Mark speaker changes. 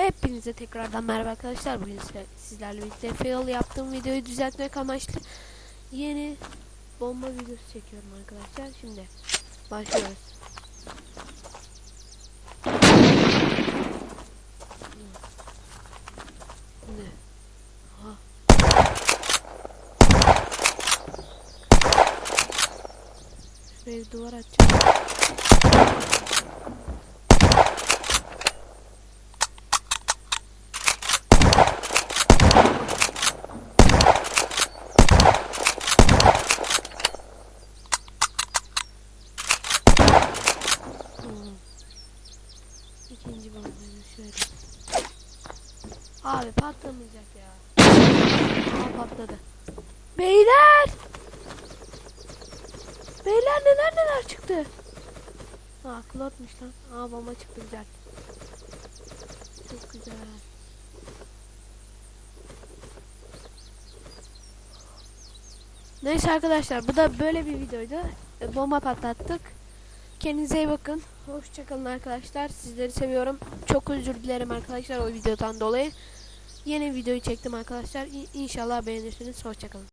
Speaker 1: Hepinize tekrardan merhaba arkadaşlar. Bugün sizlerle birlikte fail yaptığım videoyu düzeltmek amaçlı yeni bomba videosu çekiyorum arkadaşlar. Şimdi başlıyoruz. Şimdi. Aha. Şuraya duvar atacağım. İkinci bombayı şöyle. Abi patlamayacak ya. Aa patladı. Beyler! Beyler neler neler çıktı. Aa klotmuş lan. Aa bomba çıktı güzel. Çok güzel. Neyse arkadaşlar bu da böyle bir videoydu. E, Bomba patlattık. Kendinize iyi bakın. Hoşçakalın arkadaşlar. Sizleri seviyorum. Çok özür dilerim arkadaşlar o videodan dolayı. Yeni videoyu çektim arkadaşlar. İ- İnşallah beğenirsiniz. Hoşçakalın.